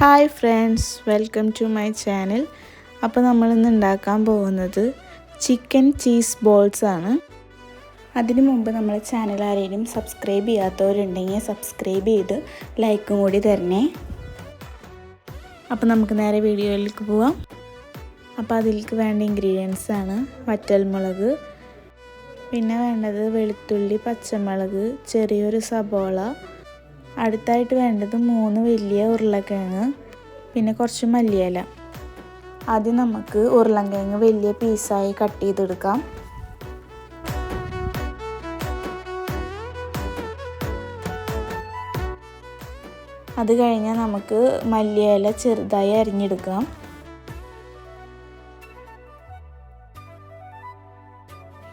Hi friends welcome to my channel. അപ്പോൾ നമ്മളിന്ന് ഉണ്ടാക്കാൻ പോകുന്നത് ചിക്കൻ ചീസ് ബോൾസ് ആണ്. അതിനു മുമ്പ് നമ്മളെ ചാനൽ ആരെങ്കിലും സബ്സ്ക്രൈബ് ചെയ്യാത്തവരുണ്ടെങ്കിൽ സബ്സ്ക്രൈബ് ചെയ്ത് ലൈക്കും കൂടി തരണേ. അപ്പോൾ നമുക്ക് നേരെ വീഡിയോയിലേക്ക് പോവാം. അപ്പോൾ അതിലേക്ക് വേണ്ട ഇൻഗ്രീഡിയൻസ് ആണ് വറ്റൽമുളക് പിന്നെ വേണ്ടത് വെളുത്തുള്ളി പച്ചമുളക് ചെറിയൊരു സബോള അടുത്തായിട്ട് വേണ്ടത് മൂന്ന് വലിയ ഉരുളക്കിഴങ്ങ് പിന്നെ കുറച്ച് മല്ലിയില. ആദ്യം നമുക്ക് ഉരുളക്കിഴങ്ങ് വലിയ പീസായി കട്ട് ചെയ്തെടുക്കാം. അത് കഴിഞ്ഞാൽ നമുക്ക് മല്ലിയില ചെറുതായി അരിഞ്ഞെടുക്കാം.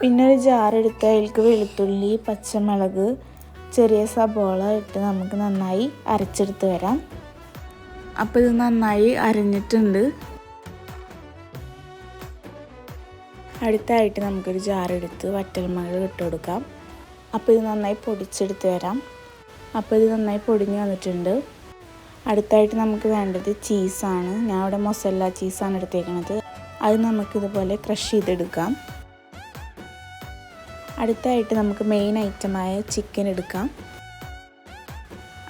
പിന്നെ ഒരു ജാറെടുത്ത് അതിൽക്ക് വെളുത്തുള്ളി പച്ചമുളക് ചെറിയ സബോള ഇട്ട് നമുക്ക് നന്നായി അരച്ചെടുത്ത് വരാം. അപ്പോൾ ഇത് നന്നായി അരഞ്ഞിട്ടുണ്ട്. അടുത്തായിട്ട് നമുക്കൊരു ജാറെടുത്ത് വറ്റൽമുളക് ഇട്ട് കൊടുക്കാം. അപ്പോൾ ഇത് നന്നായി പൊടിച്ചെടുത്ത് വരാം. അപ്പോൾ ഇത് നന്നായി പൊടിഞ്ഞ് വന്നിട്ടുണ്ട്. അടുത്തായിട്ട് നമുക്ക് വേണ്ടത് ചീസാണ്. ഞാൻ ഇവിടെ മൊസല്ല ചീസാണ് എടുത്തേക്കുന്നത് അത് നമുക്കിതുപോലെ ക്രഷ് ചെയ്തെടുക്കാം. അടുത്തായിട്ട് നമുക്ക് മെയിൻ ഐറ്റമായ ചിക്കൻ എടുക്കാം.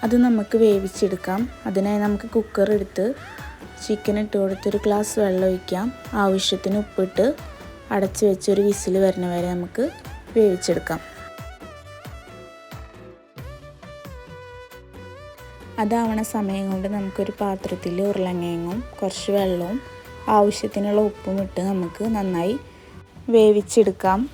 അത് നമുക്ക് വേവിച്ചെടുക്കാം. അതിനായി നമുക്ക് കുക്കർ എടുത്ത് ചിക്കൻ ഇട്ട് കൊടുത്ത് ഒരു ഗ്ലാസ് വെള്ളം ഒഴിക്കാം. ആവശ്യത്തിന് ഉപ്പിട്ട് അടച്ചു വെച്ച് ഒരു വിസിൽ വരുന്ന വരെ നമുക്ക് വേവിച്ചെടുക്കാം. അതാവണ സമയം കൊണ്ട് നമുക്കൊരു പാത്രത്തിൽ ഉരുളങ്ങയും കുറച്ച് വെള്ളവും ആവശ്യത്തിനുള്ള ഉപ്പും ഇട്ട് നമുക്ക് നന്നായി വേവിച്ചെടുക്കാം.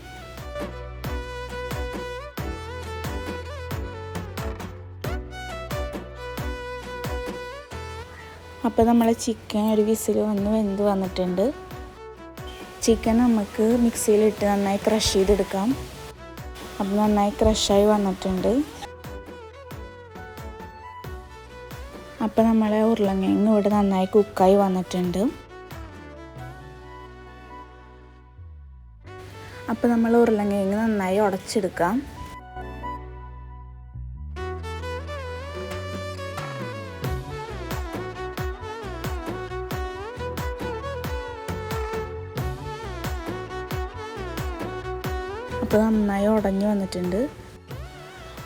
അപ്പോൾ നമ്മളെ ചിക്കൻ ഒരു വിസിൽ വന്ന് വെന്ത് വന്നിട്ടുണ്ട്. ചിക്കൻ നമുക്ക് മിക്സിയിലിട്ട് നന്നായി ക്രഷ് ചെയ്തെടുക്കാം. അപ്പോൾ നന്നായി ക്രഷായി വന്നിട്ടുണ്ട്. അപ്പോൾ നമ്മളെ ഉരുളങ്കിഴങ്ങ് ഇവിടെ നന്നായി കുക്കായി വന്നിട്ടുണ്ട്. അപ്പോൾ നമ്മൾ ഉരുളങ്കിഴങ്ങ് നന്നായി ഉടച്ചെടുക്കാം. അപ്പോൾ നന്നായി ഉടഞ്ഞു വന്നിട്ടുണ്ട്.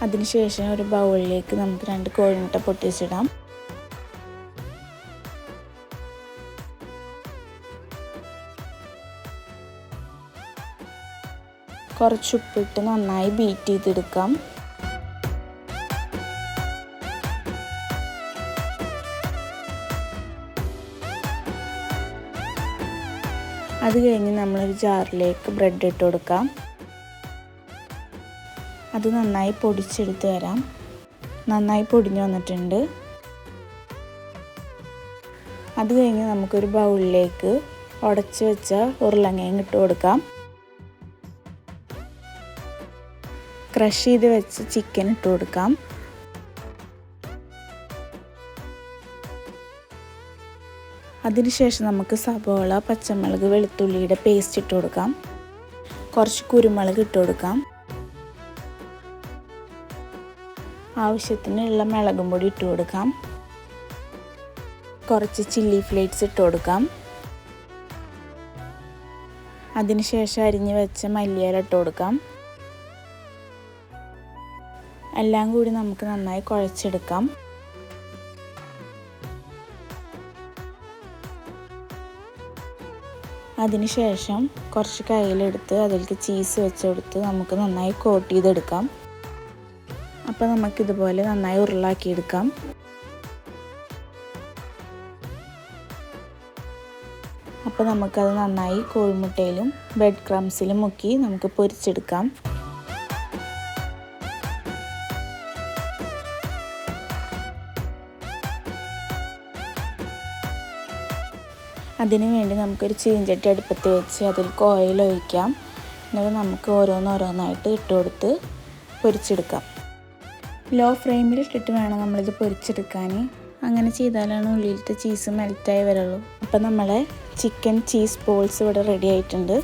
അതിനുശേഷം ഒരു ബൗളിലേക്ക് നമുക്ക് രണ്ട് കോഴിമുട്ട പൊട്ടിച്ചിടാം. കുറച്ച് ഉപ്പിട്ട് നന്നായി ബീറ്റ് ചെയ്തെടുക്കാം. അത് കഴിഞ്ഞ് നമ്മളൊരു ജാറിലേക്ക് ബ്രെഡ് ഇട്ട് കൊടുക്കാം. അത് നന്നായി പൊടിച്ചെടുത്ത് തരാം. നന്നായി പൊടിഞ്ഞു വന്നിട്ടുണ്ട്. അത് കഴിഞ്ഞ് നമുക്കൊരു ബൗളിലേക്ക് ഉടച്ചു വെച്ച ഉരുളങ്ങയും ഇട്ട് കൊടുക്കാം. ക്രഷ് ചെയ്ത് വെച്ച് ചിക്കൻ ഇട്ട് കൊടുക്കാം. അതിനുശേഷം നമുക്ക് സബോള പച്ചമുളക് വെളുത്തുള്ളിയുടെ പേസ്റ്റ് ഇട്ട് കൊടുക്കാം. കുറച്ച് കുരുമുളക് ഇട്ട് കൊടുക്കാം. ആവശ്യത്തിനുള്ള മുളകും പൊടി ഇട്ട് കൊടുക്കാം. കുറച്ച് ചില്ലി ഫ്ലേക്സ് ഇട്ട് കൊടുക്കാം. അതിനുശേഷം അരിഞ്ഞ് വെച്ച മല്ലിയില ഇട്ട് കൊടുക്കാം. എല്ലാം കൂടി നമുക്ക് നന്നായി കുഴച്ചെടുക്കാം. അതിനുശേഷം കുറച്ച് കയ്യിലെടുത്ത് അതിലേക്ക് ചീസ് വെച്ചെടുത്ത് നമുക്ക് നന്നായി കോട്ട് ചെയ്തെടുക്കാം. അപ്പോൾ നമുക്കിതുപോലെ നന്നായി ഉരുളാക്കിയെടുക്കാം. അപ്പോൾ നമുക്കത് നന്നായി കോഴിമുട്ടയിലും ബ്രെഡ് ക്രംസിലും മുക്കി നമുക്ക് പൊരിച്ചെടുക്കാം. അതിനുവേണ്ടി നമുക്കൊരു ചീഞ്ചട്ടി അടുപ്പത്ത് വെച്ച് അതിൽ ഓയിൽ ഒഴിക്കാം എന്നിട്ട് നമുക്ക് ഓരോന്നോരോന്നായിട്ട് ഇട്ട് കൊടുത്ത് പൊരിച്ചെടുക്കാം. ലോ ഫ്ലെയിമിൽ ഇട്ടിട്ട് വേണം നമ്മളിത് പൊരിച്ചെടുക്കാൻ. അങ്ങനെ ചെയ്താലാണ് ഉള്ളിലത്തെ ചീസ് മെൽറ്റായി വരുള്ളൂ. അപ്പം നമ്മളെ ചിക്കൻ ചീസ് ബോൾസ് ഇവിടെ റെഡി ആയിട്ടുണ്ട്.